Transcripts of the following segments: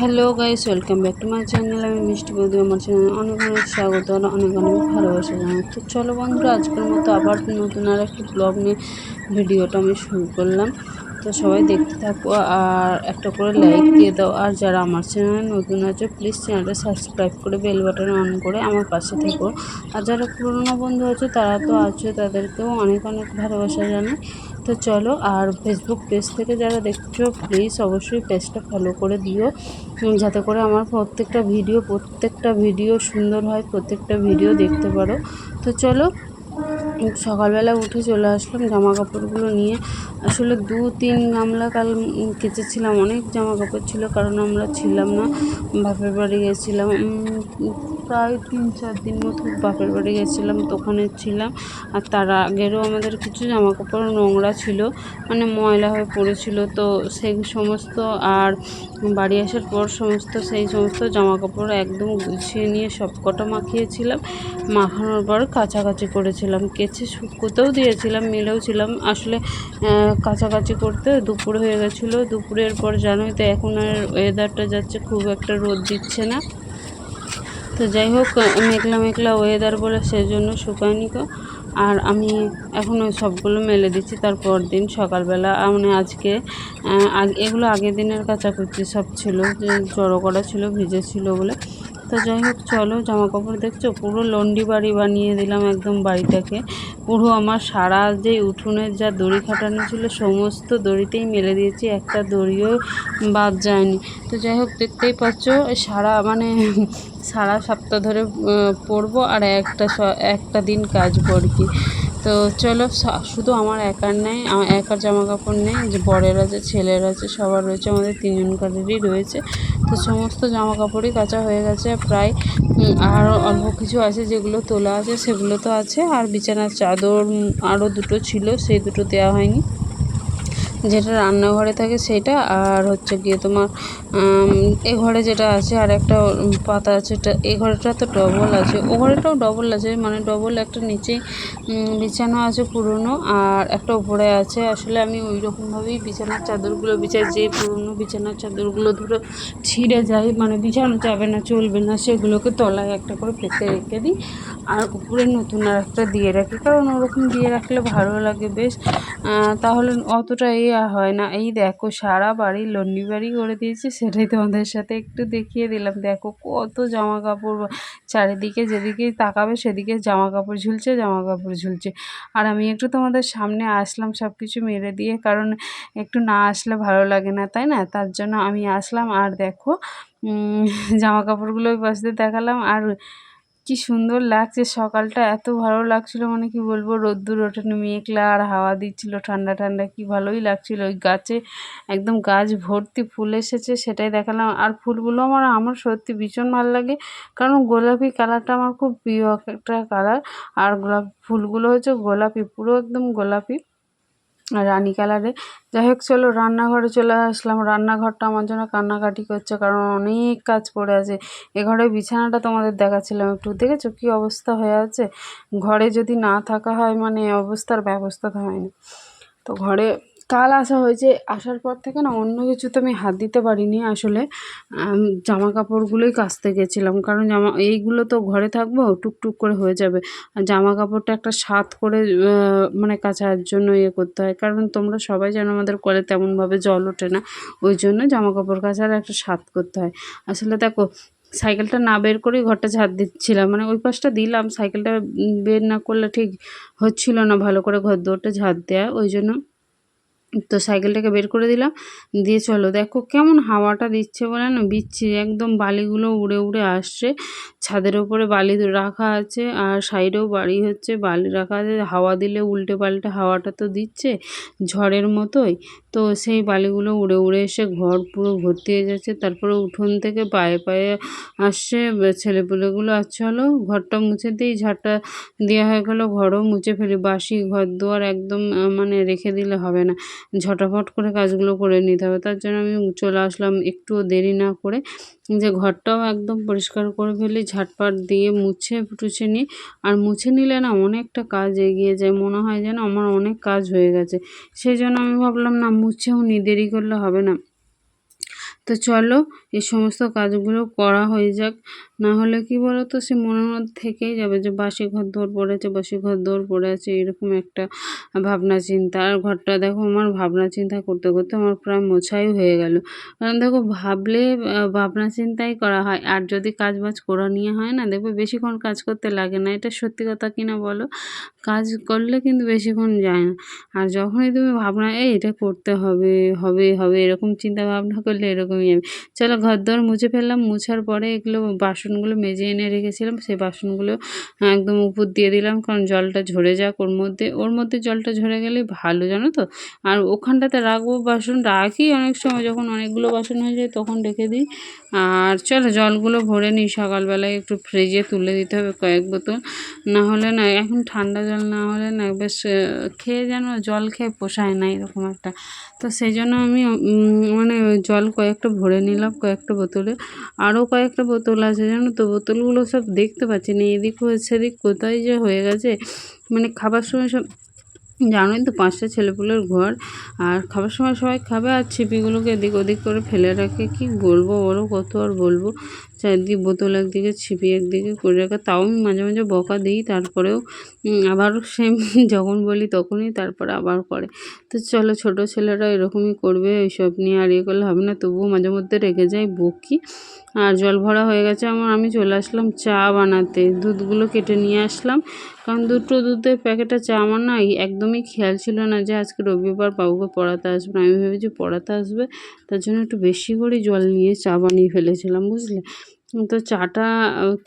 Hello guys, welcome back to my channel. আমি মিষ্টি বৌদি, আমার চ্যানেল অনেক অনেক স্বাগত, আর অনেক অনেক ভালোবাসা জানাই। তো চলো বন্ধুরা, আজকের মতো আবার নতুন আর একটি ব্লগ নিয়ে ভিডিওটা আমি শুরু করলাম। তো সবাই দেখতে থাকো, আর একটা করে লাইক দিয়ে দাও। আর যারা আমার চ্যানেলে নতুন আছে, প্লিজ চ্যানেলটা সাবস্ক্রাইব করে বেল বাটন অন করে আমার পাশে থেকো। আর যারা পুরনো বন্ধু আছে, তারা তো আছে, তাদেরকেও অনেক অনেক ভালোবাসা জানাই। তো চলো, আর ফেসবুক পেজ থেকে যারা দেখছ প্লিজ অবশ্যই পেজটা ফলো করে দিও। যাতে করে আমার প্রত্যেকটা ভিডিও প্রত্যেকটা ভিডিও সুন্দর হয়, প্রত্যেকটা ভিডিও দেখতে পারো। তো চলো সকালবেলা উঠে চলে আসলাম জামা কাপড়গুলো নিয়ে। আসলে দু, তিন গামলা কাল কেচেছিলাম, অনেক জামা কাপড় ছিল, কারণ আমরা ছিলাম না, বাপের বাড়ি গেছিলাম। প্রায় তিন, চার দিন মতো বাপের বাড়ি গেছিলাম ওখানে ছিলাম। আর তার আগেরও আমাদের কিছু জামা কাপড় নোংরা ছিল মানে ময়লা হয়ে পড়েছিল, তো সেই সমস্ত আর বাড়ি আসার পর সমস্ত, সেই সমস্ত জামা কাপড় একদম গুছিয়ে নিয়ে সব কটা মাখিয়েছিলাম। মাখানোর পর কাছাকাছি করেছিলাম কেচে শুকোতেও দিয়েছিলাম, মিলেও ছিলাম। আসলে কাছাকাছি করতে দুপুর হয়ে গেছিল। দুপুরের পর জানোই তো এখন আর ওয়েদারটা যাচ্ছে, খুব একটা রোদ দিচ্ছে না। তো যাই হোক, মেঘলা মেঘলা ওয়েদার বলে সেজন্য শুকায়নি তো। আর আমি এখন ওই সবগুলো মেলে দিচ্ছি তারপর দিন সকালবেলা মানে আজকে এগুলো আগের দিনের কাচাকুচি সব ছিল জড়ো করা ছিল, ভিজে ছিল বলে। তো যাই হোক, চলো জামা কাপড় দেখছ? পুরো লন্ডি বাড়ি বানিয়ে দিলাম একদম বাড়িটাকে। পুরো আমার সারা যে উঠোনের যা দড়ি খাটানো ছিল, সমস্ত দড়িতেই মেলে দিয়েছি। একটা দড়িও বাদ যায়নি। তো যাই হোক, দেখতেই পাচ্ছ সারা মানে সারা সপ্তাহ ধরে পরবো আর একটা একটা দিন কাজ আর কি। তো চলো শুধু আমার একার নেই একার জামা কাপড় নেই, যে বরের আছে, ছেলের আছে, সবার রয়েছে, আমাদের তিনজনকারেরই রয়েছে। তো সমস্ত জামা কাপড়ই কাঁচা হয়ে গেছে প্রায়। আর অল্প কিছু আছে যেগুলো তোলা আছে, সেগুলো তো আছে। আর বিছানার চাদর আরও দুটো ছিল, সেই দুটো দেওয়া হয়নি। যেটা রান্নাঘরে থাকে সেটা, আর হচ্ছে গিয়ে তোমার এ ঘরে যেটা আছে আর একটা পাতা আছে এ ঘরেটা তো ডবল আছে। ও ঘরেটাও ডবল আছে মানে ডবল একটা নিচেই বিছানো আছে পুরনো, আর একটা উপরে আছে। আসলে আমি ওই রকমভাবেই বিছানার চাদরগুলো বিছাই, যে পুরনো বিছানার চাদরগুলো ধরো ছিঁড়ে যায় মানে বিছানো যাবে না, চলবে না, সেগুলোকে তলায় একটা করে পেতে রেখে দিই। আর উপরে নতুন আর একটা দিয়ে রাখি, কারণ ওরকম দিয়ে রাখলে ভালো লাগে বেশ। তাহলে অতটা এই হয় না। এই দেখো, সারা বাড়ি লন্ডি বাড়ি করে দিয়েছে, সেটাই তোমাদের সাথে একটু দেখিয়ে দিলাম। দেখো কত জামা কাপড় চারিদিকে যেদিকে তাকাবে সেদিকে জামা কাপড় ঝুলছে জামা কাপড় ঝুলছে। আর আমি একটু তোমাদের সামনে আসলাম সব কিছু মেরে দিয়ে, কারণ একটু না আসলে ভালো লাগে না, তাই না? তার জন্য আমি আসলাম, আর দেখো জামা কাপড়গুলো ওই পাশ দেখালাম, আর কি সুন্দর লাগছে। সকালটা এত ভালো লাগছিল মানে কি বলব, রোদ্দুর ওঠেনি, মেঘলা আর হাওয়া দিচ্ছিল, ঠান্ডা ঠান্ডা, কি ভালোই লাগছিল। ওই গাছে একদম গাছ ভর্তি ফুল এসেছে, সেটাই দেখালাম। আর ফুলগুলো আমার আমার সত্যি ভীষণ ভালো লাগে, কারণ গোলাপি কালারটা আমার খুব প্রিয় একটা কালার। আর গোলাপ, ফুলগুলো হচ্ছে গোলাপি, পুরো একদম গোলাপি। রানি কালারে। যাই হোক, চলো রান্নাঘরে চলে আসলাম। রান্নাঘরটা আমার জন্য কান্নাকাটি করছে, কারণ অনেক কাজ পড়ে আছে। এ ঘরে বিছানাটা তোমাদের দেখাচ্ছিলাম একটু। দেখেছ কী অবস্থা হয়ে আছে? ঘরে যদি না থাকা হয় মানে অবস্থার ব্যবস্থা হয় না তো ঘরে কাল আসা হয়েছে, আসার পর থেকে না অন্য কিছু তো আমি হাত দিতে পারিনি আসলে। জামা কাপড়গুলোই কাচতে গেছিলাম, কারণ জামা, এইগুলো তো ঘরে থাকব, টুকটুক করে হয়ে যাবে। আর জামা কাপড়টা একটা স্বাদ করে মানে কাচার জন্য ইয়ে করতে হয়, কারণ তোমরা সবাই জানো আমাদের কলে তেমনভাবে জল ওঠে না, ওই জন্য জামা কাপড় কাচার একটা স্বাদ করতে হয়। আসলে দেখো, সাইকেলটা না বের করেই ঘরটা ঝাড় দিচ্ছিলাম মানে ওই পাশটা দিলাম, সাইকেলটা বের না করলে ঠিক হচ্ছিল না ভালো করে ঘর দৌড়টা ঝাড় দেওয়া ওই জন্য তো সাইকেলটাকে বের করে দিলাম। দিয়ে চলো, দেখো কেমন হাওয়াটা দিচ্ছে বলে না বিচ্ছি একদম বালিগুলো উড়ে উড়ে আসছে। ছাদের ওপরে বালি রাখা আছে আর সাইডেও বাড়ি হচ্ছে, বালি রাখা আছে। হাওয়া দিলে উল্টে পাল্টে হাওয়াটা তো দিচ্ছে ঝড়ের মতোই। তো সেই বালিগুলো উড়ে উড়ে এসে ঘর পুরো ভর্তি হয়ে যাচ্ছে। তারপরে উঠোন থেকে পায়ে পায়ে আসছে ছেলেপুলেগুলো। আসছে হলো ঘরটা মুছে দিই, ঝাড়টা দেওয়া হয়ে গেলো, ঘরও মুছে ফেলি। বাসি, ঘর দুয়ার একদম মানে রেখে দিলে হবে না। ঝটাফট করে কাজগুলো করে নিতে হবে। তার জন্য আমি চলে আসলাম একটুও দেরি না করে। যে ঘরটাও একদম পরিষ্কার করে ফেলি, ঝাটপাট দিয়ে মুছে টুছে নিই আর মুছে নিলে না অনেকটা কাজ এগিয়ে যায়, মনে হয় যেন আমার অনেক কাজ হয়ে গেছে। সেই জন্য আমি ভাবলাম না, মুছেও নিই দেরি করলে হবে না। তো চলো এই সমস্ত কাজগুলো করা হয়ে যাক। না হলে কি বলো তো সে মনের মধ্যে থেকেই যাবে যে বাসি ঘর দৌড় পড়েছে, বাসি ঘর দৌড় পড়ে আছে এরকম একটা ভাবনা চিন্তা। আর ঘরটা দেখো, আমার ভাবনা চিন্তা করতে করতে আমার প্রায় মোছাই হয়ে গেল। কারণ দেখো, ভাবলে ভাবনা চিন্তাই করা হয়। আর যদি কাজ বাজ করা নিয়ে হয় না, দেখবে বেশিক্ষণ কাজ করতে লাগে না। এটা সত্যি কথা কিনা বলো? কাজ করলে কিন্তু বেশিক্ষণ যায় না। আর যখনই তুমি ভাবনা, এই এটা করতে হবে হবে হবে, এরকম চিন্তা ভাবনা করলে এরকমই হবে চলো ঘর দর মুছে ফেললাম, মুছার পরে এগুলো বাসনগুলো মেজে এনে রেখেছিলাম সেই বাসনগুলো একদম উপর দিয়ে দিলাম, কারণ জলটা ঝরে যাক ওর মধ্যে। ওর মধ্যে জলটা ঝরে গেলেই ভালো, জানো তো? আর ওখানটাতে রাখব বাসন, রাখি অনেক সময় যখন অনেকগুলো বাসন হয়ে যায় তখন রেখে দিই। আর চলো জলগুলো ভরে নিই, সকালবেলায় একটু ফ্রিজে তুলে দিতে হবে কয়েক বোতল। না হলে না, এখন ঠান্ডা জল না হলে না, বেশ খেয়ে যেন জল খেয়ে পোষায় না, এরকম একটা। তো সেই জন্য আমি মানে জল কয়েকটা ভরে নিলাম কয়েকটা বোতলে। আরও কয়েকটা বোতল আছে জানো তো? বোতলগুলো সব দেখতে পাচ্ছি না। এদিক সেদিক কোথায় যে হয়ে গেছে? মানে খাবার সময় সব জানোই তো, পাঁচটা ছেলেপুলের ঘর। আর খাবার সময় সবাই খাবে আর ছিপিগুলোকে এদিক ওদিক করে ফেলে রাখে। কি বলব? বলো কত আর বলব? চারদিকে বোতল একদিকে, ছিপি একদিকে করে রাখা। তাও আমি মাঝে মাঝে বকা দিই, তারপরেও আবার সেম যখন বলি তখনই তারপরে আবার করে। তো চলো, ছোটো ছেলেরা এরকমই করবে এইসব নিয়ে আর ইয়ে করলে হবে না। তবুও মাঝে মধ্যে রেখে যাই বকি। আর জল ভরা হয়ে গেছে আমার, আমি চলে আসলাম চা বানাতে। দুধগুলো কেটে নিয়ে আসলাম। কারণ দুটো দুধের প্যাকেটে চা আমার না একদমই খেয়াল ছিল না যে আজকে রবিবার বাবুকে পড়াতে আসবে আমি ভেবেছি পড়াতে আসবে, তার জন্য একটু বেশি করে জল নিয়ে চা বানিয়ে ফেলেছিলাম, বুঝলে? তো চাটা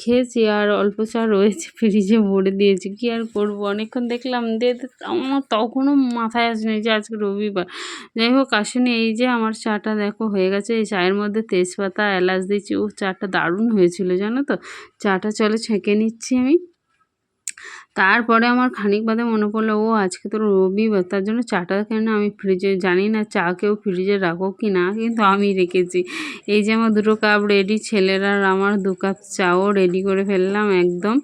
খেয়েছি আর অল্প চা রয়েছে, ফ্রিজে ভরে দিয়েছি। কি আর করব? অনেকক্ষণ দেখলাম দিয়ে আমার তখনও মাথায় আসেনি যে আজকে রবিবার। যাই হোক, আসেনি, এই যে আমার চাটা দেখো হয়ে গেছে, এই চায়ের মধ্যে তেজপাতা, এলাচ দিয়েছি, ও চাটা দারুণ হয়েছিল, জানো তো? চাটা চলো ছেঁকে নিচ্ছি আমি। তারপরে আমার খানিক বাদে মনে পড়ল, ও, আজকে তো রবিবার, তার জন্য চাটা কেন আমি ফ্রিজে জানি না চা কেউ ফ্রিজে রাখো কি না, কিন্তু আমি রেখেছি। এই যে আমার দুটো কাপ রেডি ছেলেরা আর আমার দু কাপ চাও রেডি করে ফেললাম একদম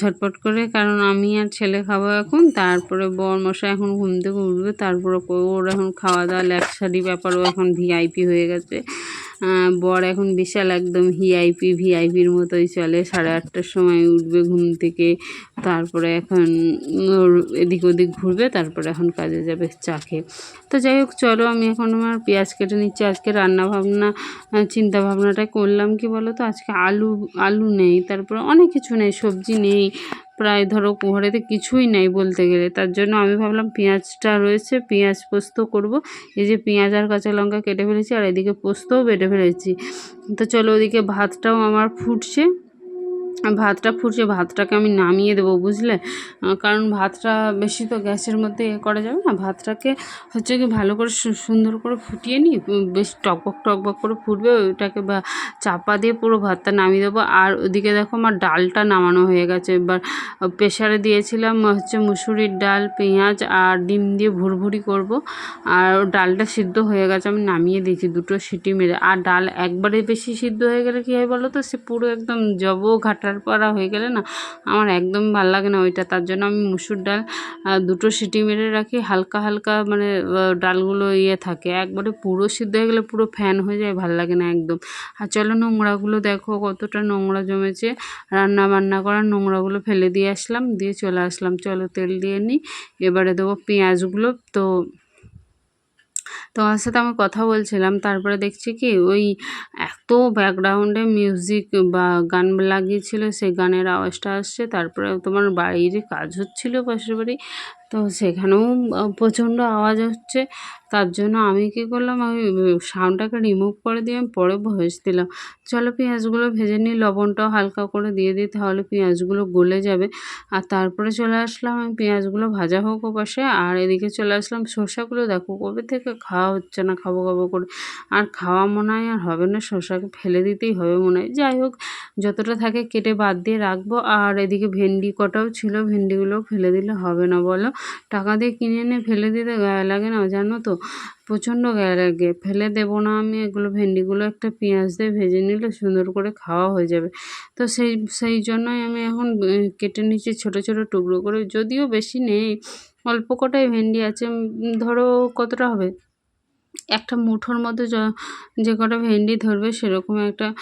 ঝটপট করে, কারণ আমি আর ছেলে খাব এখন, তারপরে বর মশাই এখন ঘুম থেকে উঠবে, তারপরে ওর এখন খাওয়া দাওয়া ল্যাকসারি ব্যাপার ও এখন ভিআইপি হয়ে গেছে। বর এখন বিশাল একদম ভিআইপি ভিআইপির মতোই চলে। সাড়ে আটটার সময় উঠবে ঘুম থেকে, তারপরে এখন এদিক ওদিক ঘুরবে, তারপরে এখন কাজে যাবে চা খেয়ে। তো যাই হোক, চলো, আমি এখন আমার পেঁয়াজ কেটে নিচ্ছি। আজকে রান্না ভাবনা চিন্তা ভাবনাটা করলাম, কি বলো তো আজকে আলু আলু নেই, তারপরে অনেক কিছু নেই, সবজি নেই প্রায় ধরো ঘরেতে কিছুই নাই বলতে গেলে। তার জন্য আমি ভাবলাম পেঁয়াজটা রয়েছে, পেঁয়াজ পোস্ত করব। এই যে পেঁয়াজ আর কাঁচা লঙ্কা কেটে ফেলেছি আর এদিকে পোস্তও বেটে ফেলেছি। তো চলো ওদিকে ভাতটাও আমার ফুটছে। ভাতটা ফুটছে ভাতটাকে আমি নামিয়ে দেবো, বুঝলে? কারণ ভাতটা বেশি তো গ্যাসের মধ্যে এ করা যাবে না। ভাতটাকে হচ্ছে কি ভালো করে সুন্দর করে ফুটিয়ে নিই বেশ টকবক টকবক করে ফুটবে, ওইটাকে বা চাপা দিয়ে পুরো ভাতটা নামিয়ে দেবো। আর ওদিকে দেখো আমার ডালটা নামানো হয়ে গেছে। এবার প্রেশারে দিয়েছিলাম হচ্ছে মুসুরির ডাল, পেঁয়াজ আর ডিম দিয়ে ভুরভুরি করব। আর ডালটা সিদ্ধ হয়ে গেছে, আমি নামিয়ে দিয়েছি দুটো সিটি মেরে। আর ডাল একবারে বেশি সিদ্ধ হয়ে গেলে কী হয় বলো তো? সে পুরো একদম জব ঘাটার পাড়া হয়ে গেলে না আমার একদম ভালো লাগে না ওইটা। তার জন্য আমি মুসুর ডাল দুটো সিটি মেরে রাখি। হালকা হালকা মানে ডালগুলো ইয়ে থাকে। একবারে পুরো সিদ্ধ হয়ে গেলে পুরো ফ্যান হয়ে যায়, ভালো লাগে না একদম। আর চলো নোংরাগুলো দেখো কতটা নোংরা জমেছে। রান্না বান্না করার নোংরাগুলো ফেলে দিয়ে আসলাম, দিয়ে চলে আসলাম। চলো তেল দিয়ে নিই। এবারে দেবো পেঁয়াজগুলো। তো তোমার সাথে আমি কথা বলছিলাম, তারপরে দেখছি কি ওই এত ব্যাকগ্রাউন্ডে মিউজিক বা গান লাগিয়েছিল, সেই গানের আওয়াজটা আসছে, তারপরে তোমার বাড়ির কাজ হচ্ছিল পাশের বাড়ি তো সেখানেও প্রচণ্ড আওয়াজ হচ্ছে। তার জন্য আমি কী করলাম, আমি সাউন্ডটাকে রিমুভ করে দিয়ে আমি পরে ভয়েস দিলাম। চলো পেঁয়াজগুলো ভেজে নিই, লবণটাও হালকা করে দিয়ে দিই, তাহলে পেঁয়াজগুলো গলে যাবে। আর তারপরে চলে আসলাম আমি পেঁয়াজগুলো ভাজা হোক পাশে আর এদিকে চলে আসলাম শসাগুলো দেখো কবে থেকে খাওয়া হচ্ছে না খাব খাব করে। আর খাওয়া মনে হয় আর হবে না শসাকে ফেলে দিতেই হবে মনে হয়। যাই হোক, যতটা থাকে কেটে বাদ দিয়ে রাখব। আর এদিকে ভেন্ডি কটাও ছিল, ভেন্ডিগুলোও ফেলে দিলে হবে না বলো। টাকা দিয়ে কিনে এনে ফেলে দিতে গায়ে লাগে না, জানো তো? প্রচণ্ড গায়ে লাগে। ফেলে দেবো না আমি, এগুলো ভেন্ডিগুলো একটা পেঁয়াজ দিয়ে ভেজে নিলে সুন্দর করে খাওয়া হয়ে যাবে। তো সেই সেই জন্যই আমি এখন কেটে নিচ্ছি ছোটো ছোটো টুকরো করে, যদিও বেশি নেই, অল্প কটাই ভেন্ডি আছে ধরো কতটা হবে? একটা মুঠোর মধ্যে য- কটা ভেন্ডি ধরবে সেরকম একটা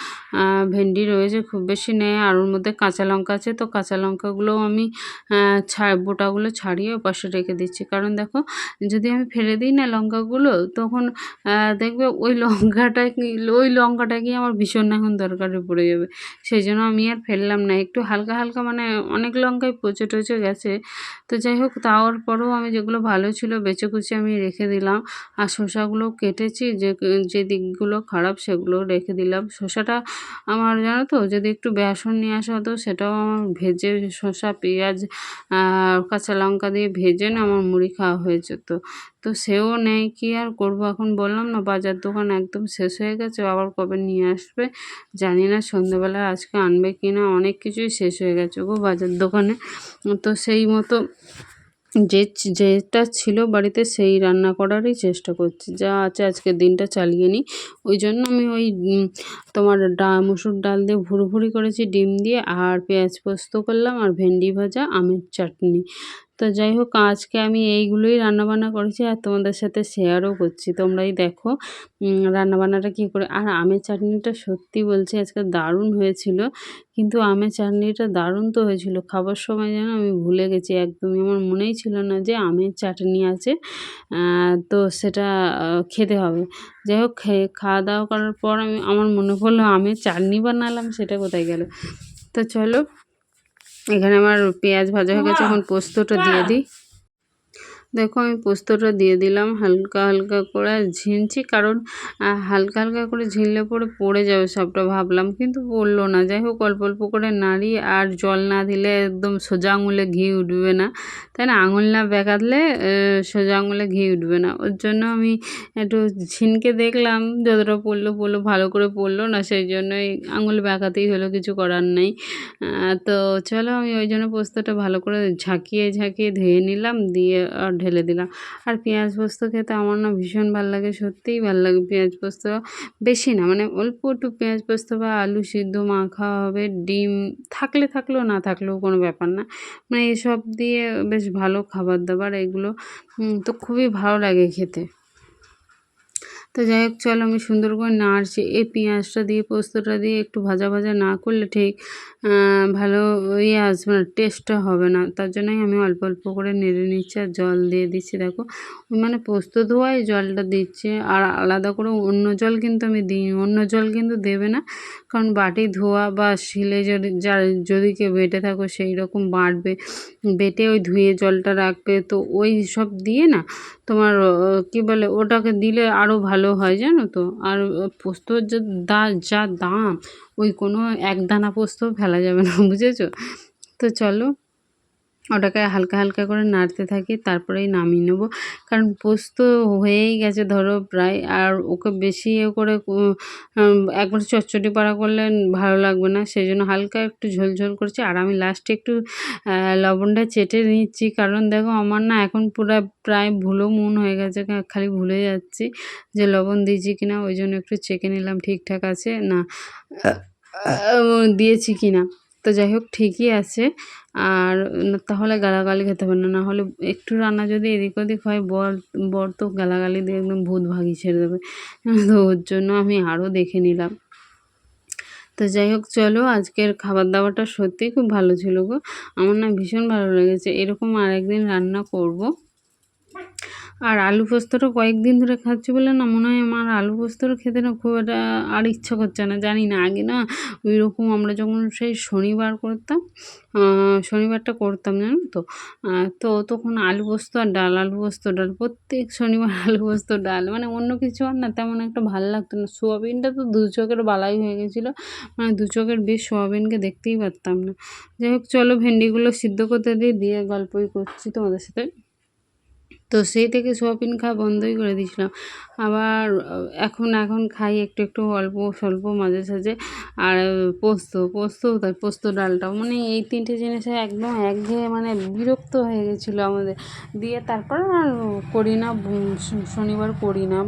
ভেন্ডি রয়েছে। খুব বেশি নেই। আর ওর মধ্যে কাঁচা লঙ্কা আছে। তো কাঁচা লঙ্কাগুলোও আমি ছা- বোটাগুলো ছাড়িয়ে ওপাশে রেখে দিচ্ছি। কারণ দেখো, যদি আমি ফেলে দিই না লঙ্কাগুলো, তখন দেখবে ওই লঙ্কাটা ওই লঙ্কাটা কি আমার ভীষণ এখন দরকারে পড়ে যাবে। সেই জন্য আমি আর ফেললাম না। একটু হালকা হালকা মানে অনেক লঙ্কায় পচে টচে গেছে। তো যাই হোক তার পরেও আমি যেগুলো ভালো ছিল বেছে কুচে আমি রেখে দিলাম। আর শসাগুলো কেটেছি, যে যে দিকগুলো খারাপ সেগুলো রেখে দিলাম। শসাটা আমার, জানো তো, যদি একটু বেসন নিয়ে আসা হতো, সেটাও আমার ভেজে শসা, পেঁয়াজ কাঁচা লঙ্কা দিয়ে ভেজে না আমার মুড়ি খাওয়া হয়ে যেত। তো সেও নেই, কি আর করব? এখন বললাম না, বাজার দোকান একদম শেষ হয়ে গেছে, আবার কবে নিয়ে আসবে? জানি না সন্ধ্যেবেলা আজকে আনবে কি না, অনেক কিছুই শেষ হয়ে গেছে গো বাজার দোকানে। তো সেই মতো যে যেটা ছিল বাড়িতে সেই রান্না করারই চেষ্টা করছি। যা আছে আজকের দিনটা চালিয়ে নিই। ওই জন্য আমি ওই তোমার ডা, মুসুর ডাল দিয়ে ভুড়ি ভুড়ি করেছি, ডিম দিয়ে, আর পেঁয়াজ পোস্ত করলাম, আর ভেন্ডি ভাজা, আমের চাটনি। তো যাই হোক, আজকে আমি এইগুলোই রান্নাবান্না করেছি আর তোমাদের সাথে শেয়ারও করছি। তোমরাই দেখো রান্নাবান্নাটা কী করে। আর আমের চাটনিটা সত্যি বলছি, আজকে দারুণ হয়েছিল। কিন্তু আমের চাটনিটা দারুণ তো হয়েছিল। খাবার সময় যেন আমি ভুলে গেছি, একদমই আমার মনেই ছিল না যে আমের চাটনি আছে তো সেটা খেতে হবে। যাই হোক, খেয়ে, খাওয়া দাওয়া করার পর আমি, আমার মনে পড়ল, আমের চাটনি বানালাম, সেটা কোথায় গেল? তো চলো এখানে আমার পেঁয়াজ ভাজা হয়ে গেছে এখন পোস্তটা দিয়ে দিই। দেখো, আমি পোস্তটা দিয়ে দিলাম হালকা হালকা করে আর ঝিনছি কারণ হালকা হালকা করে ঝিনলে পরে পড়ে যাবে সবটা ভাবলাম, কিন্তু পড়ল না। যাই হোক, অল্প অল্প করে নাড়ি আর জল না দিলে একদম সোজা আঙুলে ঘি উঠবে না। তাই না? আঙুল না বেঁকাতলে সোজা আঙুলে ঘি উঠবে না। ওর জন্য আমি একটু ঝিনকে দেখলাম, যতটা পড়ল পড়ল, ভালো করে পড়ল না, সেই জন্যই আঙুল বেঁকাতেই হলো, কিছু করার নেই। তো চলো, আমি ওই জন্য পোস্তটা ভালো করে ঝাঁকিয়ে ঝাঁকিয়ে ধুয়ে নিলাম, দিয়ে আর ঢেলে দিলাম। আর পেঁয়াজ পোস্ত খেতে আমার না ভীষণ ভালো লাগে, সত্যিই ভালো লাগে পেঁয়াজ পোস্ত। বেশি না মানে অল্প একটু পেঁয়াজ পোস্ত বা আলু সিদ্ধ মাখা হবে, ডিম থাকলে থাকলেও না থাকলেও কোনো ব্যাপার না। মানে এসব দিয়ে বেশ ভালো খাবার দাবার এগুলো তো খুবই ভালো লাগে খেতে। তো যাই হোক, চলো আমি সুন্দর করে নাড়ছি। এই পেঁয়াজটা দিয়ে, পোস্তটা দিয়ে একটু ভাজা ভাজা না করলে ঠিক ভালো ইয়ে আসবে না টেস্টটা হবে না। তার জন্যই আমি অল্প অল্প করে নেড়ে নিচ্ছি আর জল দিয়ে দিচ্ছি। দেখো মানে পোস্ত ধোয়াই জলটা দিচ্ছে আর আলাদা করে অন্য জল কিন্তু আমি দিই, অন্য জল কিন্তু দেবে না। কারণ বাটি ধোয়া বা শিলে যদি যা যদি কেউ বেটে থাকো, সেই রকম বাটবে। বেটে ওই ধুয়ে জলটা রাখবে। তো ওই সব দিয়ে না তোমার কি বলে, ওটাকে দিলে আরও ভালো হয় জানো তো? আর পোস্তর যে দা, যা দাম, ওই কোনো এক দানা পোস্ত ফেলা যাবে না, বুঝেছ? তো চলো ওটাকে হালকা হালকা করে নাড়তে থাকি তারপরেই নামিয়ে নেব। কারণ পোস্ত হয়েই গেছে ধরো প্রায় আর ওকে বেশি ইয়ে করে একবার চচ্চড়ি পাড়া করলে ভালো লাগবে না। সেই জন্য হালকা একটু ঝোল ঝোল করছি। আর আমি লাস্টে একটু লবণটা চেটে নিচ্ছি। কারণ দেখো আমার না এখন পুরো প্রায় ভুলো মন হয়ে গেছে খালি ভুলে যাচ্ছি যে লবণ দিয়েছি কিনা। ওই জন্য একটু চেকে নিলাম ঠিকঠাক আছে না আহ, দিয়েছি কিনা। তো যাই হোক ঠিকই আছে। আর তাহলে গালাগালি খেতে হবে না হলে একটু রান্না যদি এদিক ওদিক হয় বর বর তো গালাগালি দিয়ে একদম ভূত ভাগি ছেড়ে দেবে। তো ওর জন্য আমি আরও দেখে নিলাম। তো যাই হোক চলো আজকের খাবার দাবারটা সত্যিই খুব ভালো ছিল গো। আমার না ভীষণ ভালো লেগেছে। এরকম আরেকদিন রান্না করব। আর আলু পোস্তটা কয়েকদিন ধরে খাচ্ছি বলে না মনে হয় আমার আলু পোস্তটা খেতে না খুব একটা আর ইচ্ছা করছে না। জানি না, আগে না ওই রকম আমরা যখন সেই শনিবার করতাম শনিবারটা করতাম জানো তো তো তখন আলু পোস্ত আর ডাল, আলু পোস্ত ডাল, প্রত্যেক শনিবার আলু পোস্ত ডাল মানে অন্য কিছু আর না তেমন একটা ভালো লাগতো না। সোয়াবিনটা তো দু চোখের বালাই হয়ে গেছিল মানে দু চোখের বেশ সোয়াবিনকে দেখতেই পারতাম না। যাই হোক, চলো ভেন্ডিগুলো সিদ্ধ করতে দিয়ে দিয়ে গল্পই করছি তোমাদের সাথে। তো সেই থেকে সোয়াবিন খাওয়া বন্ধই করে দিয়েছিলাম। আবার এখন এখন খাই একটু একটু অল্প, স্বল্প, মাঝে সাঝে। আর পোস্ত, পোস্তও তাই, পোস্ত ডালটাও। মানে এই তিনটে জিনিসে একদম একঘেয়ে মানে বিরক্ত হয়ে গেছিল আমাদের। দিয়ে তারপর আর করি না শনিবার করি না।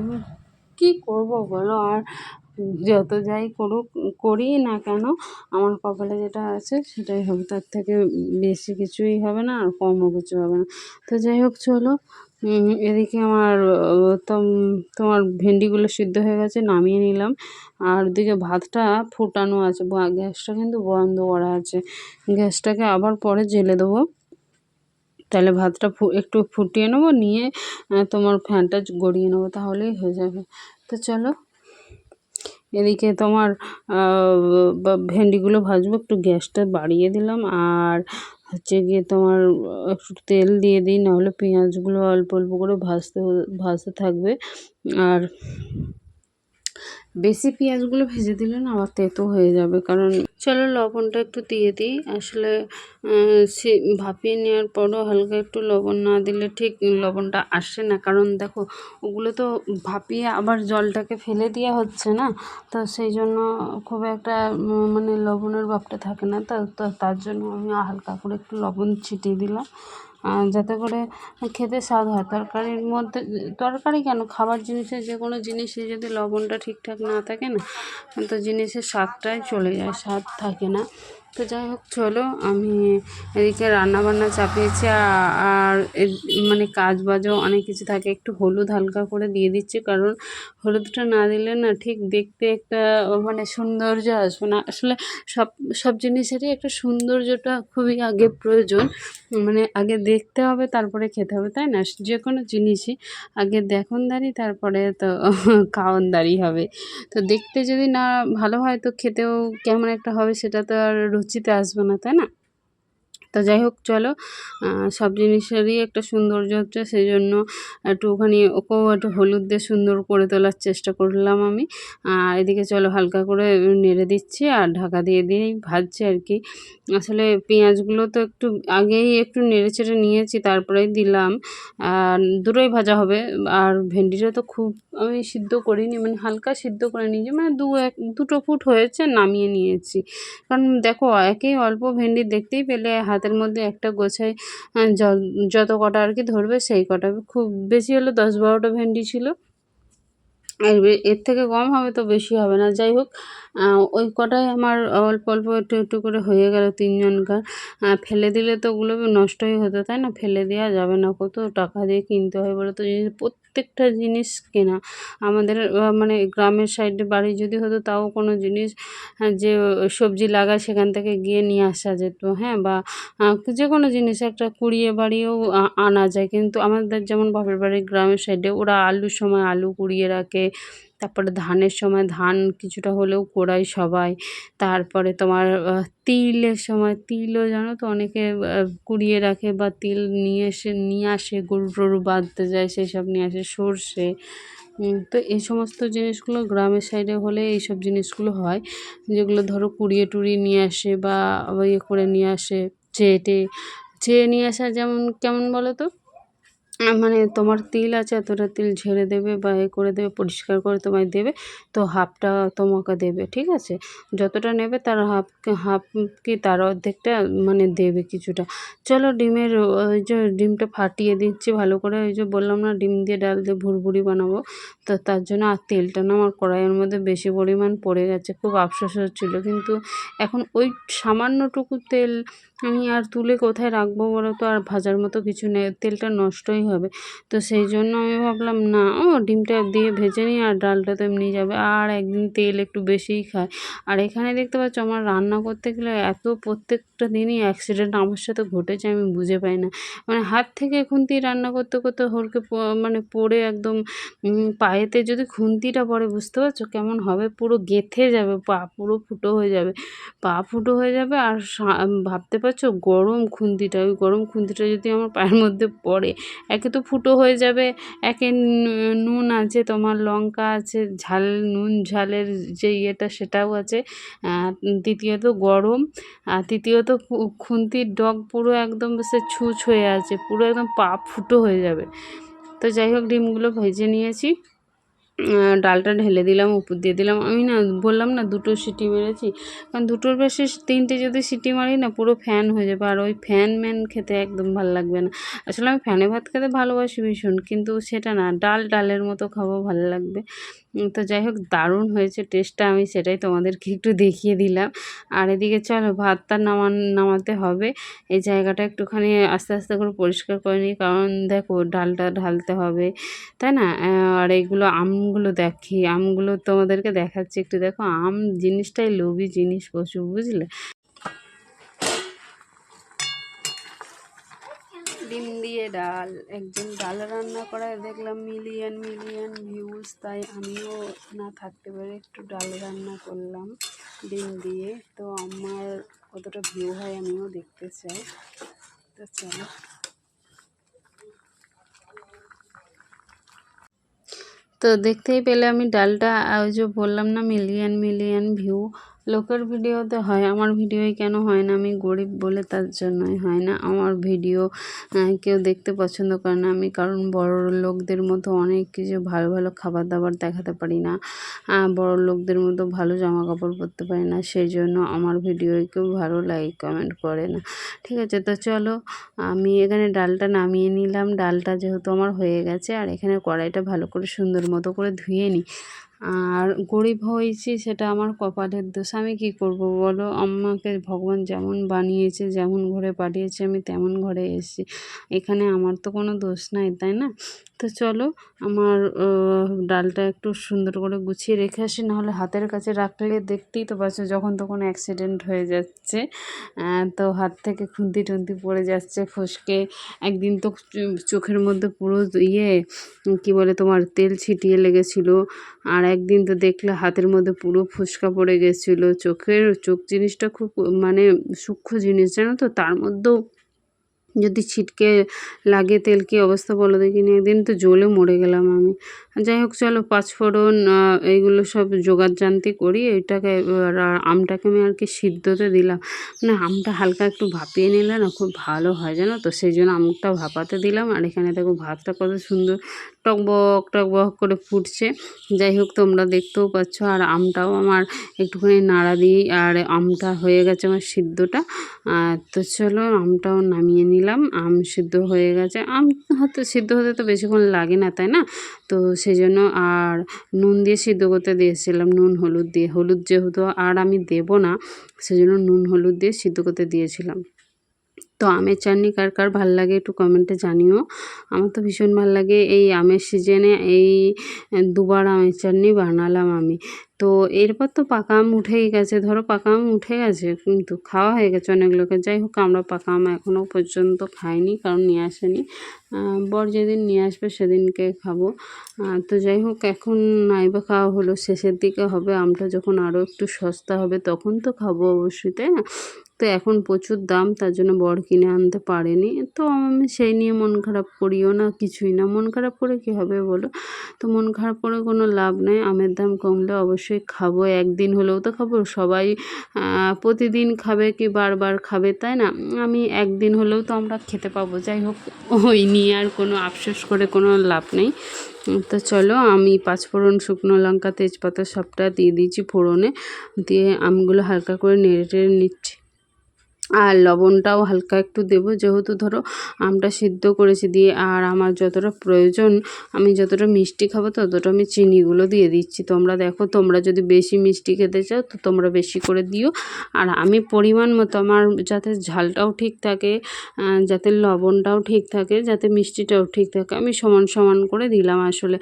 কী করব বলো? আর যত যাই করুক, করি না কেন? আমার কপালে যেটা আছে সেটাই হবে। তার থেকে বেশি কিছুই হবে না আর কমও কিছু হবে না। তো যাই হোক, চলো। এদিকে আমার তোমার ভেন্ডিগুলো সিদ্ধ হয়ে গেছে, নামিয়ে নিলাম। আর ওদিকে ভাতটা ফুটানো আছে গ্যাসটা কিন্তু বন্ধ করা আছে। গ্যাসটাকে আবার পরে জেলে দেবো। তাহলে ভাতটা একটু ফুটিয়ে নেব, নিয়ে তোমার ফ্যানটা গড়িয়ে নেব, তাহলেই হয়ে যাবে। তো চলো, এদিকে তোমার ভেন্ডিগুলো ভাজবো, একটু গ্যাসটা বাড়িয়ে দিলাম। আর হচ্ছে গিয়ে তোমার, একটু তেল দিয়ে দিই, নাহলে পেঁয়াজগুলো অল্প অল্প করে ভাজতে ভাজতে থাকবে। আর বেশি পেঁয়াজগুলো ভেজে দিলে না আবার তেতো হয়ে যাবে, কারণ চলো লবণটা একটু দিয়ে দিই। আসলে ভাপিয়ে নেওয়ার পরও হালকা একটু লবণ না দিলে ঠিক লবণটা আসে না। কারণ দেখো, ওগুলো তো ভাপিয়ে আবার জলটাকে ফেলে দেওয়া হচ্ছে না। তো সেই জন্য খুব একটা মানে লবণের ভাবটা থাকে না। তো তার জন্য আমি হালকা করে একটু লবণ ছিটিয়ে দিলাম। যাতে করে খেতে স্বাদ হয়। তরকারির মধ্যে, তরকারি কেন? খাবার জিনিসে যে কোনো জিনিসে যদি লবণটা ঠিকঠাক না থাকে না, তো জিনিসের স্বাদটাই চলে যায়, স্বাদ থাকে না। তো যাই হোক, চলো আমি এদিকে রান্নাবান্না চাপিয়েছি আ- আর মানে কাজ বাজও অনেক কিছু থাকে। একটু হলুদ হালকা করে দিয়ে দিচ্ছি, কারণ হলুদটা না দিলে না ঠিক দেখতে একটা মানে সৌন্দর্য আসবে না। আসলে সব সব জিনিসেরই একটা সৌন্দর্যটা খুবই আগে প্রয়োজন। মানে আগে দেখতে হবে, তারপরে খেতে হবে, তাই না? যে কোনো জিনিসই। আগে দেখনদারি তারপরে তো খাওনদারি হবে। তো দেখতে যদি না ভালো হয়, তো খেতেও কেমন একটা হবে, সেটা তো আর রুচিতে আসবে না তাই না? তো যাই হোক, চলো। সব জিনিসেরই একটা সৌন্দর্য হচ্ছে সেই জন্য একটুখানি ওকেও একটু হলুদ দিয়ে সুন্দর করে তোলার চেষ্টা করলাম আমি। আর এদিকে চলো হালকা করে নেড়ে দিচ্ছি আর ঢাকা দিয়ে দিয়েই ভাজছি আর কি। আসলে পেঁয়াজগুলো তো একটু আগেই একটু নেড়ে চেড়ে নিয়েছি, তারপরেই দিলাম। আর দুটোই ভাজা হবে। আর ভেন্ডিটা তো খুব আমি সিদ্ধ করিনি মানে হালকা সিদ্ধ করে নিয়েছি মানে দু এক, দুটো ফুট হয়েছে, নামিয়ে নিয়েছি। কারণ দেখো, একেই অল্প ভেন্ডি দেখতেই পেলে হাতের মধ্যে একটা গোছায় যত কটা আর কি ধরবে সেই কটা। খুব বেশি হলে দশ বারোটা ভেন্ডি ছিল। বে- এর থেকে কম হবে তো বেশি হবে না। যাই হোক ওই কটাই আমার অল্প অল্প একটু একটু করে হয়ে গেল তিনজনকার। ফেলে দিলে তো ওগুলো নষ্টই হতো, তাই না? ফেলে দেওয়া যাবে না। কত টাকা দিয়ে কিনতে হয় বলে তো? জিনিস প্রত্যেকটা জিনিস কেনা। আমাদের মানে গ্রামের সাইডে বাড়ি যদি হতো তাও কোনো জিনিস যে সবজি লাগায় সেখান থেকে গিয়ে নিয়ে আসা যেত হ্যাঁ? বা যে কোনো জিনিস একটা কুড়িয়ে বাড়িয়েও আনা যায়। কিন্তু আমাদের যেমন বাপের বাড়ির গ্রামের সাইডে ওরা আলুর সময় আলু কুড়িয়ে রাখে তারপরে ধানের সময় ধান কিছুটা হলেও কোড়ায় সবাই। তারপরে তোমার তিলের সময় তিলও জানো তো অনেকে কুড়িয়ে রাখে বা তিল নিয়ে এসে, নিয়ে আসে, গরু টরু বাঁধতে যায় সেই সব নিয়ে আসে, সর্ষে। তো এই সমস্ত জিনিসগুলো গ্রামের সাইডে হলে এই সব জিনিসগুলো হয়। যেগুলো ধরো কুড়িয়ে টুড়িয়ে নিয়ে আসে বা ইয়ে করে নিয়ে আসে চেয়ে টেয়ে চেয়ে নিয়ে আসা যেমন, কেমন বলো তো? মানে তোমার তিল আছে, এতটা তিল ঝেড়ে দেবে বা এ করে দেবে, পরিষ্কার করে তোমায় দেবে, তো হাফটা তোমাকে দেবে, ঠিক আছে? যতটা নেবে তার হাফ হাফ কি তার অর্ধেকটা মানে দেবে কিছুটা। চলো ডিমের ওই যে ডিমটা ফাটিয়ে দিচ্ছি, ভালো করে ওই যে বললাম না, ডিম দিয়ে ডাল দিয়ে ভুরভুরি বানাবো, তো তার জন্য আর তেলটা না আমার কড়াইয়ের মধ্যে বেশি পরিমাণ পড়ে গেছে, খুব আফসোস হচ্ছিল। কিন্তু এখন ওই সামান্যটুকু তেল আমি আর তুলে কোথায় রাখব বলো তো? আর ভাজার মতো কিছু নেই, তেলটা নষ্টই হবে। তো সেই জন্য আমি ভাবলাম, না, ও ডিমটা দিয়ে ভেজে নিই আর ডালটা তো এমনি যাবে। আর একদিন তেল একটু বেশিই খায়। আর এখানে দেখতে পাচ্ছ আমার রান্না করতে গেলে এত প্রত্যেকটা দিনই অ্যাক্সিডেন্ট আমার সাথে ঘটেছে, আমি বুঝে পাই না। মানে হাত থেকে খুন্তি রান্না করতে করতে হলকে প- মানে পড়ে একদম পায়েতে যদি খুন্তিটা পড়ে, বুঝতে পারছ কেমন হবে? পুরো গেঁথে যাবে, পা পুরো ফুটো হয়ে যাবে। পা ফুটো হয়ে যাবে আর ভাবতে পারছ গরম খুন্তিটা, ওই গরম খুন্তিটা যদি আমার পায়ের মধ্যে পড়ে, একে তো ফুটো হয়ে যাবে। একে নুন আছে, তোমার লঙ্কা আছে, ঝাল, নুন, ঝালের যে ইয়েটা সেটাও আছে। তৃতীয়ত গরম, আর তৃতীয়ত খুন্তির ডগ পুরো একদম সে ছুঁচ হয়ে আছে, পুরো একদম পা ফুটো হয়ে যাবে। তো যাই হোক, ডিমগুলো ভেজে নিয়েছি। ডালটা ঢেলে দিলাম, উপর দিয়ে দিলাম। আমি না বললাম না দুটো সিটি মেরেছি, কারণ দুটোর বেশি তিনটে যদি সিটি মারি না পুরো ফ্যান হয়ে যাবে, আর ওই ফ্যান ম্যান খেতে একদম ভালো লাগবে না। আসলে আমি ফ্যানে ভাত খেতে ভালোবাসি ভীষণ, কিন্তু সেটা না, ডাল ডালের মতো খাব ভালো লাগবে। তো যাই হোক দারুণ হয়েছে টেস্টটা আমি সেটাই তোমাদেরকে একটু দেখিয়ে দিলাম। আর এদিকে চলো, ভাতটা নামান, নামাতে হবে। এই জায়গাটা একটুখানি আস্তে আস্তে করে পরিষ্কার করে নিই। কারণ দেখো, ডালটা ঢালতে হবে, তাই না? আর এইগুলো আমগুলো দেখি। আমগুলো তোমাদেরকে দেখাচ্ছি। একটু দেখো, আম জিনিসটাই লোভী জিনিস প্রচুর, বুঝলে? ডিম দিয়ে ডাল। একজন ডাল রান্না করায় দেখলাম মিলিয়ন মিলিয়ন ভিউজ তাই আমিও না থাকতে পারে একটু ডাল রান্না করলাম ডিম দিয়ে। তো আমার কতটা ভিউ হয় আমিও দেখতে চাই। তো চলো। তো দেখতেই পেলে আমি ডালটা, ওই যে বললাম না, মিলিয়ন মিলিয়ন ভিউ লোকের ভিডিওতে হয়, আমার ভিডিওই কেন হয় না? আমি গরিব বলে তার জন্যই হয় না। আমার ভিডিও কেউ দেখতে পছন্দ করে না। আমি কারণ বড় লোকদের মতো অনেক কিছু ভালো ভালো খাবার দাবার দেখাতে পারি না। বড় লোকদের মতো ভালো জামা কাপড় পরতে পারি না। সেই জন্য আমার ভিডিও কেউ ভালো লাইক কমেন্ট করে না। ঠিক আছে, তো চলো, আমি এখানে ডালটা নামিয়ে নিলাম। ডালটা যেহেতু আমার হয়ে গেছে, আর এখানে কড়াইটা ভালো করে সুন্দর মতো করে ধুয়ে নিই। আর গরিব হয়েছি সেটা আমার কপালের দোষ। আমি কী করব বলো? আমাকে ভগবান যেমন বানিয়েছে, যেমন ঘরে পাঠিয়েছে, আমি তেমন ঘরে এসেছি। এখানে আমার তো কোনো দোষ নাই, তাই না? তো চলো আমার ডালটা একটু সুন্দর করে গুছিয়ে রেখে আসি, নাহলে হাতের কাছে রাখলে দেখতেই তো পাচ্ছ যখন তখন অ্যাক্সিডেন্ট হয়ে যাচ্ছে। তো হাত থেকে খুন্তি টুন্তি পড়ে যাচ্ছে, ফসকে একদিন তো চোখের মধ্যে পুরো ইয়ে কি বলে তোমার তেল ছিটিয়ে লেগেছিলো। আর একদিন তো দেখলে হাতের মধ্যে পুরো ফোসকা পড়ে গেছিল। চোখের, চোখ জিনিসটা খুব মানে সূক্ষ্ম জিনিস, জানো তো? তার মধ্যেও যদি ছিটকে লাগে তেল, কি অবস্থা বলো দেখিনি একদিন তো জ্বলে মরে গেলাম আমি। যাই হোক, চলো পাঁচফোড়ন এইগুলো সব জোগাড় জানতি করি এইটাকে আর আমটাকে আমি আর কি সিদ্ধতে দিলাম। মানে আমটা হালকা একটু ভাপিয়ে নিলে না খুব ভালো হয়, জানো তো? সেই জন্য আমটা ভাপাতে দিলাম। আর এখানে দেখো, ভাতটা কত সুন্দর টকবক টকবক করে ফুটছে। যাই হোক, তোমরা দেখতেও পাচ্ছ, আর আমটাও আমার একটুখানি নাড়া দিই, আর আমটা হয়ে গেছে আমার সিদ্ধটা। আর তো চলো, আমটাও নামিয়ে নিলাম, আম সিদ্ধ হয়ে গেছে। আম হয়তো সিদ্ধ হতে তো বেশিক্ষণ লাগে না, তাই না? তো সেই জন্য আর নুন দিয়ে সিদ্ধ করতে দিয়েছিলাম, নুন, হলুদ দিয়ে। হলুদ যেহেতু আর আমি দেবো না সেই জন্য নুন, হলুদ দিয়ে সিদ্ধ করতে দিয়েছিলাম। তো আমের চাটনি কার কার ভালো লাগে একটু কমেন্টে জানিও। আমার তো ভীষণ ভালো লাগে এই আমের সিজনে এই দুবার আমের চাটনি বানালাম আমি। তো এরপর তো পাকা আম উঠেই গেছে, ধরো পাকা আম উঠে গেছে, কিন্তু খাওয়া হয়ে গেছে অনেক লোকের যাই হোক, আমরা পাকা আম এখনও পর্যন্ত খাইনি, কারণ নিয়ে আসেনি। বর যেদিন নিয়ে আসবে সেদিনকে খাব। তো যাই হোক, এখন নাইবা খাওয়া হলো, শেষের দিকে হবে। আমটা যখন আরও একটু সস্তা হবে, তখন তো খাব অবশ্যই, তাই না? তো এখন প্রচুর দাম, তার জন্য বর কিনে আনতে পারেনি। তো আমি সেই নিয়ে মন খারাপ করিও না, কিছুই না। মন খারাপ করে কী হবে বলো? তো মন খারাপ করে কোনো লাভ নেই। আমের দাম কমলে অবশ্যই খাব। একদিন হলেও তো খাব। সবাই প্রতিদিন খাবে কি বারবার খাবে, তাই না? আমি একদিন হলেও তো আমরা খেতে পাবো। যাই হোক, ওই নিয়ে আর কোনো আফসোস করে কোনো লাভ নেই। তো চলো, আমি পাঁচফোড়ন শুকনো লঙ্কা, তেজপাতা সবটা দিয়ে দিয়েছি ফোড়নে। দিয়ে আমগুলো হালকা করে নেড়ে টেড়ে নিচ্ছি। আর লবণটাও হালকা একটু দেবো। যেহেতু ধরো আমটা সিদ্ধ করেছি দিয়ে, আর আমার যতটা প্রয়োজন, আমি যতটা মিষ্টি খাব ততটা আমি চিনিগুলো দিয়ে দিচ্ছি। তোমরা দেখো, তোমরা যদি বেশি মিষ্টি খেতে চাও তো তোমরা বেশি করে দিও। আর আমি পরিমাণ মতো আমার যাতে ঝালটাও ঠিক থাকে যাতে লবণটাও ঠিক থাকে, যাতে মিষ্টিটাও ঠিক থাকে, আমি সমান সমান করে দিলাম আসলে।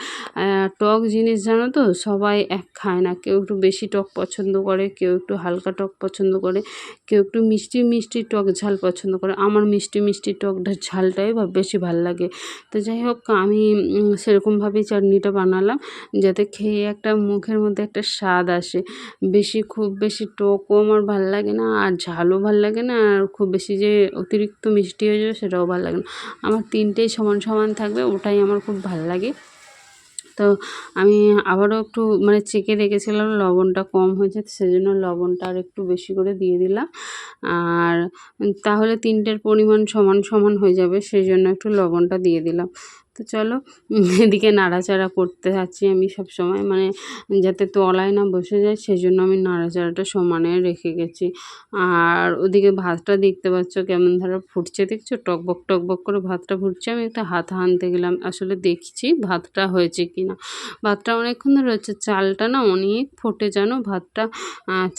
টক জিনিস জানো তো, সবাই এক খায় না। কেউ একটু বেশি টক পছন্দ করে, কেউ একটু হালকা টক পছন্দ করে, কেউ একটু মিষ্টি মিষ্টি টক ঝাল পছন্দ করে। আমার মিষ্টি মিষ্টি টক ঝালটাই বেশি ভালো লাগে। তো যাই হোক, আমি সেরকমভাবেই চাটনিটা বানালাম যাতে খেয়ে একটা মুখের মধ্যে একটা স্বাদ আসে। বেশি খুব বেশি টকও আমার ভালো লাগে না, আর ঝালও ভালো লাগে না, আর খুব বেশি যে অতিরিক্ত মিষ্টি হয়ে যাবে সেটাও ভালো লাগে না। আমার তিনটেই সমান সমান থাকবে, ওটাই আমার খুব ভালো লাগে। তো আমি আবারও একটু মানে চেকে রেখেছিলাম লবণটা কম হয়েছে সেই জন্য লবণটা আর একটু বেশি করে দিয়ে দিলাম। আর তাহলে তিনটের পরিমাণ সমান সমান হয়ে যাবে সেই জন্য একটু লবণটা দিয়ে দিলাম। তো চলো এদিকে নাড়াচাড়া করতে আছি আমি সব সময় মানে যাতে তলায় না বসে যায় সেই জন্য আমি নাড়াচাড়াটা সমানে রেখে গেছি। আর ওদিকে ভাতটা দেখতে পাচ্ছ কেমন ধরো ফুটছে। দেখছ? টকবক টকবক করে ভাতটা ফুটছে। আমি একটা হাত হানতে গেলাম। আসলে দেখছি ভাতটা হয়েছে কি না ভাতটা অনেকক্ষণ ধরে হচ্ছে। চালটা না অনেক ফোটে, জানো? ভাতটা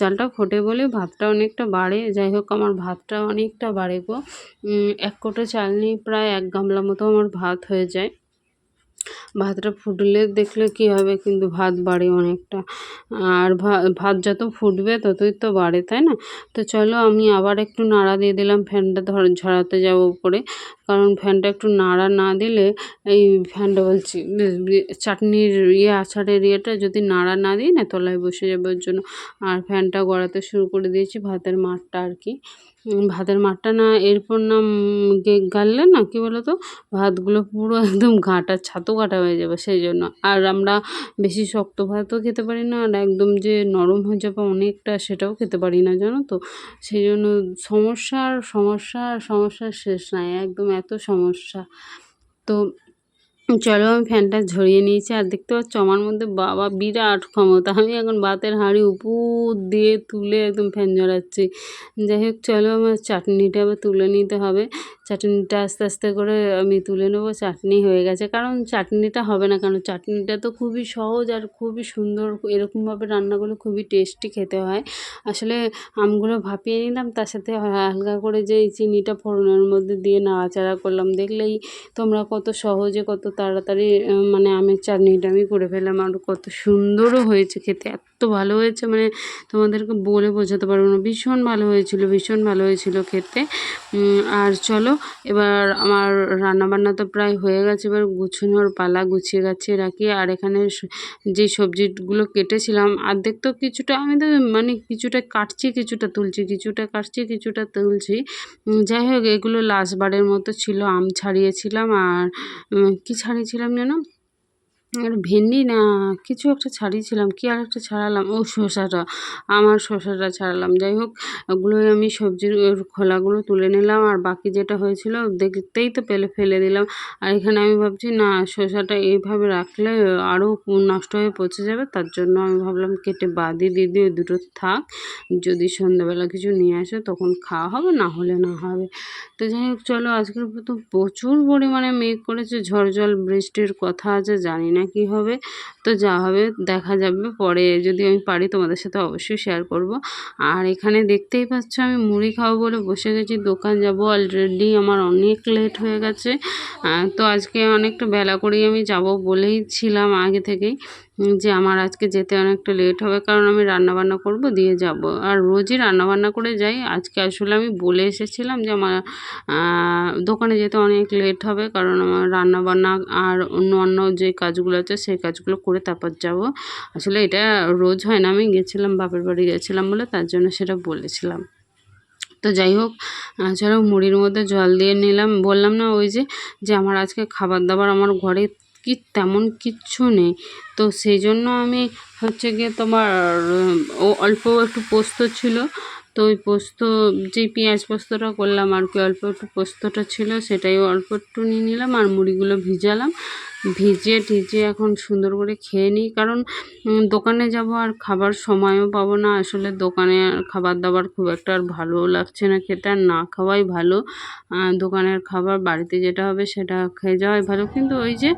চালটা ফোটে বলে ভাতটা অনেকটা বাড়ে। যাই হোক, আমার ভাতটা অনেকটা বাড়ে গো। এক কোটো চাল নিয়ে প্রায় এক গামলা মতো আমার ভাত হয়ে যায়। ভাতটা ফুটলে দেখলে কি হবে? কিন্তু ভাত বাড়ে অনেকটা। আর ভাত যত ফুটবে ততই তো বাড়ে, তাই না? তো চলো আমি আবার একটু নাড়া দিয়ে দিলাম ফ্যানটা ধর ঝরাতে যাব উপরে। কারণ ফ্যানটা একটু নাড়া না দিলে এই ফ্যানটা বলছি, চাটনির ইয়ে আচারের ইয়েটা যদি নাড়া না দিই না তলায় বসে যাবে ওর জন্য। আর ফ্যানটা গড়াতে শুরু করে দিয়েছি ভাতের মাঠটা আর কি। ভাতের মাঠটা না এরপর না উম, গে- গাললে না কি বলো তো ভাতগুলো পুরো একদম ঘাঁটা ছাতু কাটা হয়ে যাবে সেই জন্য আর আমরা বেশি শক্ত ভাতও খেতে পারি না আর একদম যে নরম হয়ে যাবে অনেকটা সেটাও খেতে পারি না জানো তো? সেই জন্য সমস্যার সমস্যার সমস্যার শেষ নাই একদম এত সমস্যা। তো চলো, আমি ফ্যানটা ঝরিয়ে নিয়েছি। আর দেখতে পাচ্ছ, আমার মধ্যে বাবা বিরাট ক্ষমতা। আমি এখন বাতের হাঁড়ি উপর দিয়ে তুলে একদম ফ্যান ঝরাচ্ছি। যাই হোক, চলো, আমার চাটনিটা আবার তুলে নিতে হবে। চাটনিটা আস্তে আস্তে করে, আমি তুলে নেব, চাটনি হয়ে গেছে। কারণ চাটনিটা হবে না, কারণ চাটনিটা তো খুবই সহজ আর খুবই সুন্দর, এরকমভাবে রান্নাগুলো খুবই টেস্টি খেতে হয়। আসলে আমগুলো ভাপিয়ে নিলাম, তার সাথে হালকা করে যে চিনিটা ফোড়নের মধ্যে দিয়ে নাড়াচাড়া করলাম, দেখলেই তোমরা কত সহজে, কত তাড়াতাড়ি মানে আমের চাটনিটা আমি করে ফেললাম, আর কত সুন্দরও হয়েছে খেতে, এত ভালো হয়েছে মানে তোমাদেরকে বলে বোঝাতে পারব না। ভীষণ ভালো হয়েছিল, ভীষণ ভালো হয়েছিল খেতে। আর চলো, এবার আমার রান্নাবান্না তো প্রায় হয়ে গেছে, এবার গুছানোর পালা গুছিয়ে গাছিয়ে রাখি। আর এখানে যে সবজিগুলো কেটেছিলাম অর্ধেক তো কিছুটা, আমি তো মানে কিছুটা কাটছি, কিছুটা তুলছি, কিছুটা কাটছি, কিছুটা তুলছি। যাই হোক, এগুলো লাস্ট বারের মতো ছিল, আম ছাড়িয়েছিলাম। আর কি ছাড়িয়েছিলাম যেন? আর ভেন্ডি না, কিছু একটা ছাড়িয়েছিলাম, কি আর একটা ছাড়ালাম? ও শসাটা, আমার শসাটা ছাড়ালাম। যাই হোক, ওগুলোই আমি সবজির খোলাগুলো তুলে নিলাম আর বাকি যেটা হয়েছিল দেখতেই তো পেলে, ফেলে দিলাম। আর এখানে আমি ভাবছি, না, শসাটা এইভাবে রাখলে আরও নষ্ট হয়ে পচে যাবে, তার জন্য আমি ভাবলাম কেটে বাদি দিয়ে ওই দুটো থাক। যদি সন্ধ্যাবেলা কিছু নিয়ে আসে, তখন খাওয়া হবে, না হলে না হবে। তো যাই হোক, চলো, আজকের তো প্রচুর পরিমাণে মেঘ করেছে, ঝড় জল, বৃষ্টির কথা আছে, জানি না কি হবে, তো যা হবে দেখা যাবে পরে। যদি আমি পারি তোমাদের সাথে অবশ্যই শেয়ার করব। আর এখানে দেখতেই পাচ্ছ আমি মুড়ি খাব বলে বসে গেছি, দোকান যাব অলরেডি আমার অনেক লেট হয়ে গেছে। তো আজকে অনেকটা বেলা করেই আমি যাব বলেই ছিলাম আগে থেকেই। যে আমার আজকে যেতে অনেকটা লেট হবে, কারণ আমি রান্না বান্না করব, দিয়ে যাব। আর রোজই রান্না বান্না করে যাই। আজকে আসলে আমি বলে এসেছিলাম যে আমার দোকানে যেতে অনেক লেট হবে, কারণ আমার রান্না বান্না আর অন্য অন্য যে কাজগুলো আছে, সেই কাজগুলো করে তারপর যাব। আসলে এটা রোজ হয় না, আমি গেছিলাম, বাপের বাড়ি গেছিলাম বলে তার জন্য সেটা বলেছিলাম। তো যাই হোক চলো মুড়ির মধ্যে জল দিয়ে নিলাম। বললাম না ওই যে যে আমার আজকে খাবার দাবার আমার ঘরে কি তেমন কিচ্ছু নেই। তো সেই জন্য আমি হচ্ছে গিয়ে তোমার, ও অল্প একটু পোস্ত ছিল, তো ওই পোস্ত, যেই পেঁয়াজ পোস্তটা করলাম আর কি, অল্প একটু পোস্তটা ছিল, সেটাই অল্প একটু নিয়ে নিলাম আর মুড়িগুলো ভিজালাম। ভিজিয়ে টিজিয়ে এখন সুন্দর করে খেয়ে নিই। কারণ দোকানে যাব আর খাবার সময়ও পাবো না। আসলে দোকানে খাবার দাবার খুব একটা আর ভালোও লাগছে না খেতে। আর না খাওয়াই ভালো। দোকানের খাবার বাড়িতে যেটা হবে সেটা খেয়ে যাওয়াই ভালো। কিন্তু ওই যে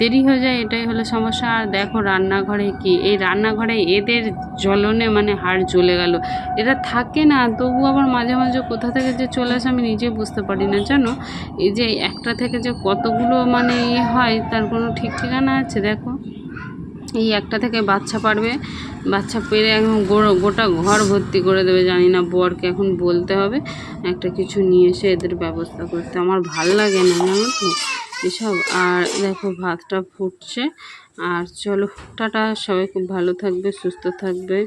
দেরি হয়ে যায় এটাই হলো সমস্যা। আর দেখো রান্নাঘরে কি? এই রান্নাঘরে এদের জ্বলনে মানে হাড় জ্বলে গেল। এরা থাকে না। তবু আবার মাঝে মাঝে কোথা থেকে যে চলে আসে আমি নিজে বুঝতে পারি না। জানো? এই যে একটা থেকে যে কতগুলো মানে ইয়ে হয় তার কোনো ঠিক ঠিকানা আছে? দেখো। এই একটা থেকে বাচ্চা পারবে। বাচ্চা পেরে একদম গোটা ঘর ভর্তি করে দেবে। জানি না বরকে এখন বলতে হবে। একটা কিছু নিয়ে এসে এদের ব্যবস্থা করতে। আমার ভালো লাগে না, জানো তো? এসব। আর দেখো, ভাতটা ফুটছে। আর চলো, টাটা। সবাই খুব ভালো থাকবে, সুস্থ থাকবে।